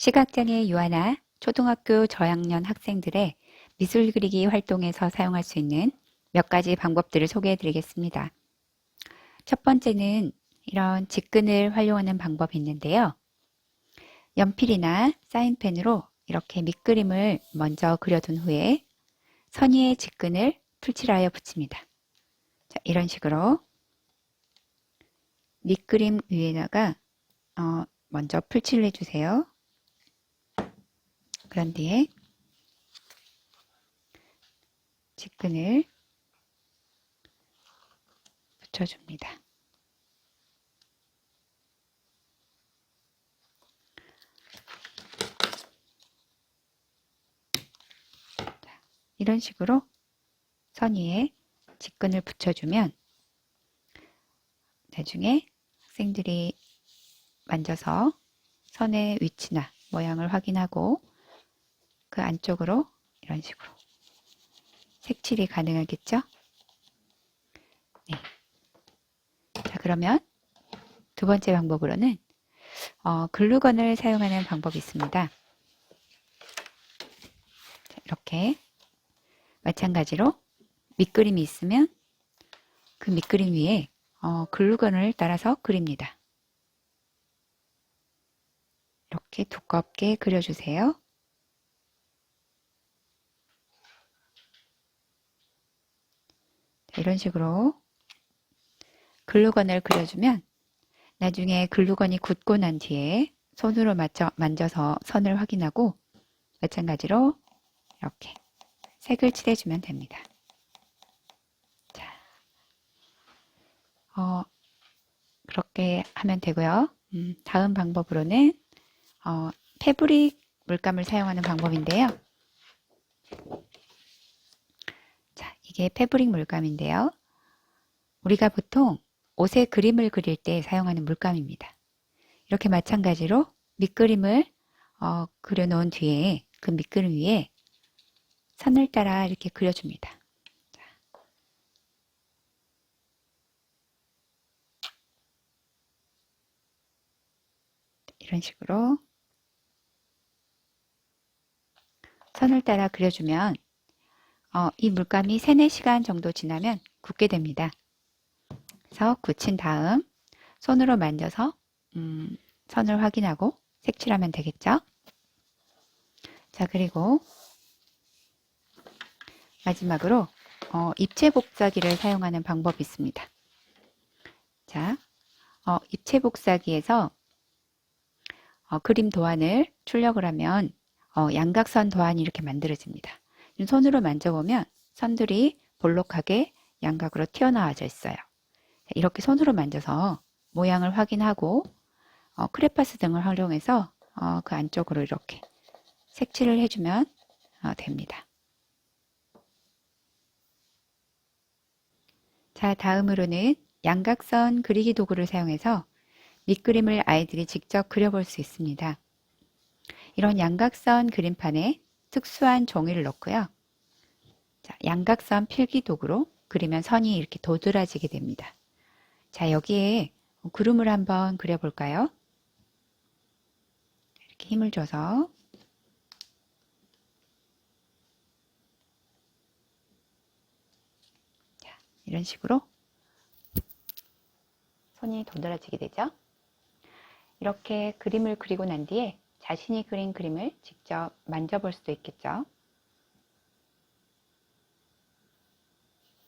시각장애 유아나 초등학교 저학년 학생들의 미술 그리기 활동에서 사용할 수 있는 몇 가지 방법들을 소개해 드리겠습니다. 첫 번째는 이런 직근을 활용하는 방법이 있는데요. 연필이나 사인펜으로 이렇게 밑그림을 먼저 그려둔 후에 선 위에 직근을 풀칠하여 붙입니다. 자, 이런 식으로 밑그림 위에다가 어, 먼저 풀칠을 해주세요. 그런 뒤에 직근을 붙여줍니다. 자, 이런 식으로 선 위에 직근을 붙여주면 나중에 학생들이 만져서 선의 위치나 모양을 확인하고 그 안쪽으로 이런 식으로 색칠이 가능하겠죠? 네. 자, 그러면 두 번째 방법으로는 어, 글루건을 사용하는 방법이 있습니다. 자, 이렇게 마찬가지로 밑그림이 있으면 그 밑그림 위에 어, 글루건을 따라서 그립니다. 이렇게 두껍게 그려주세요. 이런 식으로 글루건을 그려주면 나중에 글루건이 굳고 난 뒤에 손으로 맞춰, 만져서 선을 확인하고 마찬가지로 이렇게 색을 칠해주면 됩니다. 자, 어, 그렇게 하면 되고요. 음, 다음 방법으로는 어, 패브릭 물감을 사용하는 방법인데요. 자, 이게 패브릭 물감인데요. 우리가 보통 옷에 그림을 그릴 때 사용하는 물감입니다. 이렇게 마찬가지로 밑그림을 어, 그려놓은 뒤에 그 밑그림 위에 선을 따라 이렇게 그려줍니다. 자. 이런 식으로 선을 따라 그려주면 어, 이 물감이 3, 4시간 정도 지나면 굳게 됩니다. 그래서 굳힌 다음 손으로 만져서 음, 선을 확인하고 색칠하면 되겠죠. 자 그리고 마지막으로 어, 입체 복사기를 사용하는 방법이 있습니다. 자, 어, 입체 복사기에서 어, 그림 도안을 출력을 하면 어, 양각선 도안이 이렇게 만들어집니다. 손으로 만져보면 선들이 볼록하게 양각으로 튀어나와져 있어요. 이렇게 손으로 만져서 모양을 확인하고 어, 크레파스 등을 활용해서 어, 그 안쪽으로 이렇게 색칠을 해주면 어, 됩니다. 자, 다음으로는 양각선 그리기 도구를 사용해서 밑그림을 아이들이 직접 그려볼 수 있습니다. 이런 양각선 그림판에 특수한 종이를 넣고요. 자, 양각선 필기 도구로 그리면 선이 이렇게 도드라지게 됩니다. 자, 여기에 구름을 한번 그려볼까요? 이렇게 힘을 줘서 자, 이런 식으로 손이 도드라지게 되죠. 이렇게 그림을 그리고 난 뒤에 자신이 그린 그림을 직접 만져볼 수도 있겠죠.